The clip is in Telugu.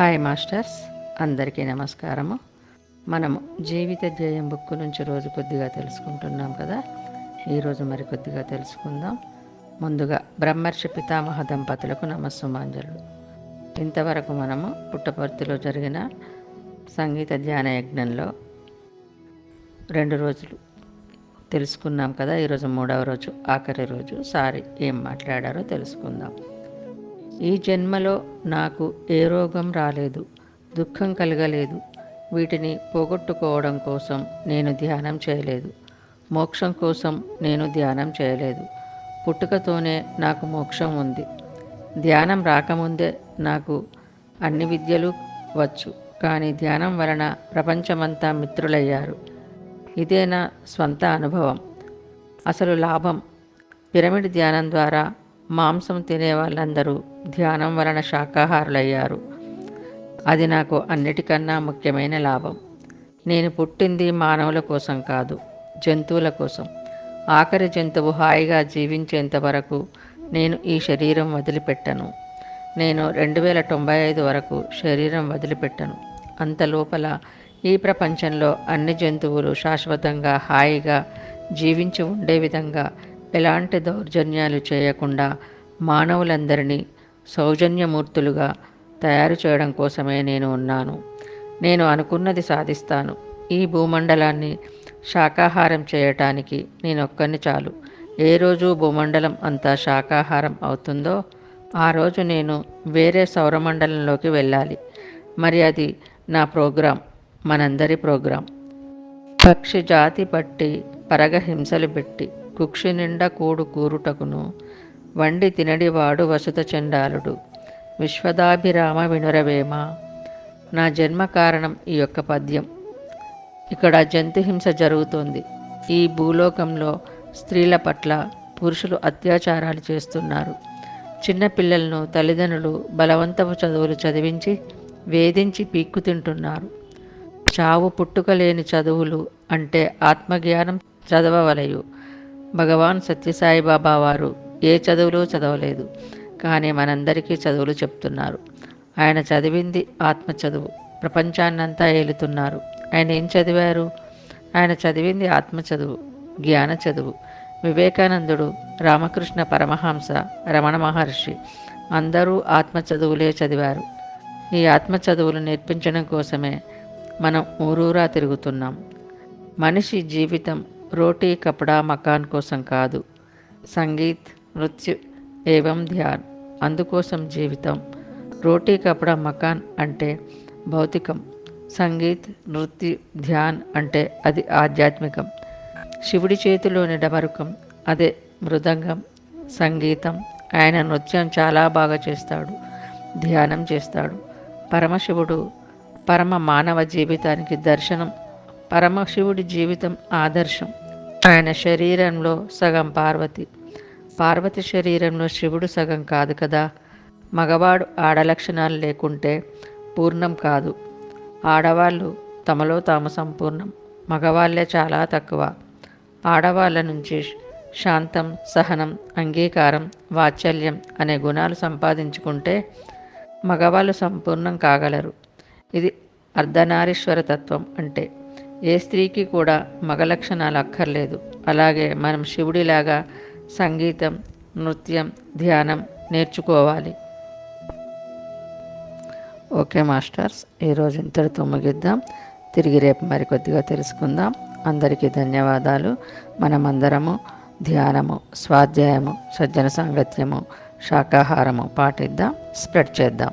హాయ్ మాస్టర్స్ అందరికీ నమస్కారము. మనము జీవిత ధ్యేయం బుక్ నుంచి రోజు కొద్దిగా తెలుసుకుంటున్నాం కదా. ఈరోజు మరి కొద్దిగా తెలుసుకుందాం. ముందుగా బ్రహ్మర్షి పితామహ దంపతులకు నమస్సుమాంజలు. ఇంతవరకు మనము పుట్టపర్తిలో జరిగిన సంగీత ధ్యాన యజ్ఞంలో రెండు రోజులు తెలుసుకున్నాం కదా. ఈరోజు మూడవ రోజు ఆఖరి రోజు. సారీ ఏం మాట్లాడారో తెలుసుకుందాం. ఈ జన్మలో నాకు ఏ రోగం రాలేదు దుఃఖం కలగలేదు. వీటిని పోగొట్టుకోవడం కోసం నేను ధ్యానం చేయలేదు. మోక్షం కోసం నేను ధ్యానం చేయలేదు. పుట్టుకతోనే నాకు మోక్షం ఉంది. ధ్యానం రాకముందే నాకు అన్ని విద్యలు వచ్చు కానీ ధ్యానం వలన ప్రపంచమంతా మిత్రులయ్యారు. ఇదే నా స్వంత అనుభవం? అసలు లాభం? పిరమిడ్ ధ్యానం ద్వారా మాంసం తినే వాళ్ళందరూ ధ్యానం వలన శాకాహారులయ్యారు. అది నాకు అన్నిటికన్నా ముఖ్యమైన లాభం. నేను పుట్టింది మానవుల కోసం కాదు జంతువుల కోసం. ఆఖరి జంతువు హాయిగా జీవించేంత వరకు నేను ఈ శరీరం వదిలిపెట్టను. నేను రెండు వేల తొంభై ఐదు వరకు శరీరం వదిలిపెట్టను. అంత లోపల ఈ ప్రపంచంలో అన్ని జంతువులు శాశ్వతంగా హాయిగా జీవించి ఉండే విధంగా ఎలాంటి దౌర్జన్యాలు చేయకుండా మానవులందరినీ సౌజన్యమూర్తులుగా తయారు చేయడం కోసమే నేను ఉన్నాను. నేను అనుకున్నది సాధిస్తాను. ఈ భూమండలాన్ని శాకాహారం చేయటానికి నేనొక్కరిని చాలు. ఏ రోజు భూమండలం అంతా శాకాహారం అవుతుందో ఆ రోజు నేను వేరే సౌరమండలంలోకి వెళ్ళాలి. మరి అది నా ప్రోగ్రాం మనందరి ప్రోగ్రాం. పక్షి జాతి పట్టి పరగ హింసలు పెట్టి కుక్షి నిండా కూడు కూరుటకును. వండి తినడివాడు వసుత చండాలుడు. విశ్వదాభిరామ వినురవేమ. నా జన్మ కారణం ఈ యొక్క పద్యం. ఇక్కడ జంతుహింస జరుగుతోంది. ఈ భూలోకంలో స్త్రీల పట్ల పురుషులు అత్యాచారాలు చేస్తున్నారు. చిన్నపిల్లలను తల్లిదండ్రులు బలవంతపు చదువులు చదివించి వేధించి పీక్కు తింటున్నారు. చావు పుట్టుక లేని చదువులు అంటే ఆత్మజ్ఞానం చదవవలయు. భగవాన్ సత్యసాయిబాబా వారు ఏ చదువులో చదవలేదు కానీ మనందరికీ చదువులు చెప్తున్నారు. ఆయన చదివింది ఆత్మ చదువు. ప్రపంచాన్నంతా ఏలుతున్నారు. ఆయన ఏం చదివారు? ఆయన చదివింది ఆత్మ చదువు జ్ఞాన చదువు. వివేకానందుడు రామకృష్ణ పరమహంస రమణ మహర్షి అందరూ ఆత్మ చదువులే చదివారు. ఈ ఆత్మ చదువులు నేర్పించడం కోసమే మనం ఊరూరా తిరుగుతున్నాం. మనిషి జీవితం రోటీ కపడా మకాన్ కోసం కాదు. సంగీత్ నృత్య ఏవం ధ్యాన్. అందుకోసం జీవితం. రోటీ కపడా మకాన్ అంటే భౌతికం. సంగీత్ నృత్య ధ్యాన్ అంటే అది ఆధ్యాత్మికం. శివుడి చేతిలోని డమరుకం అదే మృదంగం. సంగీతం ఆయన నృత్యం చాలా బాగా చేస్తాడు. ధ్యానం చేస్తాడు. పరమశివుడు పరమ మానవ జీవితానికి దర్శనం పరమశివుడి జీవితం ఆదర్శం. ఆయన శరీరంలో సగం పార్వతి. పార్వతి శరీరంలో శివుడు సగం కాదు కదా? మగవాడు ఆడలక్షణాలు లేకుంటే పూర్ణం కాదు. ఆడవాళ్ళు తమలో తాము సంపూర్ణం. మగవాళ్ళే చాలా తక్కువ. ఆడవాళ్ళ నుంచి శాంతం సహనం అంగీకారం వాత్సల్యం అనే గుణాలు సంపాదించుకుంటే మగవాళ్ళు సంపూర్ణం కాగలరు. ఇది అర్ధనారీశ్వర తత్వం అంటే. ఏ స్త్రీకి కూడా మగ లక్షణాలు అక్కర్లేదు. అలాగే మనం శివుడిలాగా సంగీతం నృత్యం ధ్యానం నేర్చుకోవాలి. ఓకే మాస్టర్స్ ఈరోజు ఇంతటితో ముగిద్దాం. తిరిగి రేపు మరికొద్దిగా తెలుసుకుందాం. అందరికీ ధన్యవాదాలు. మనమందరము ధ్యానము స్వాధ్యాయము సజ్జన సాంగత్యము శాకాహారము పాటిద్దాం. స్ప్రెడ్ చేద్దాం.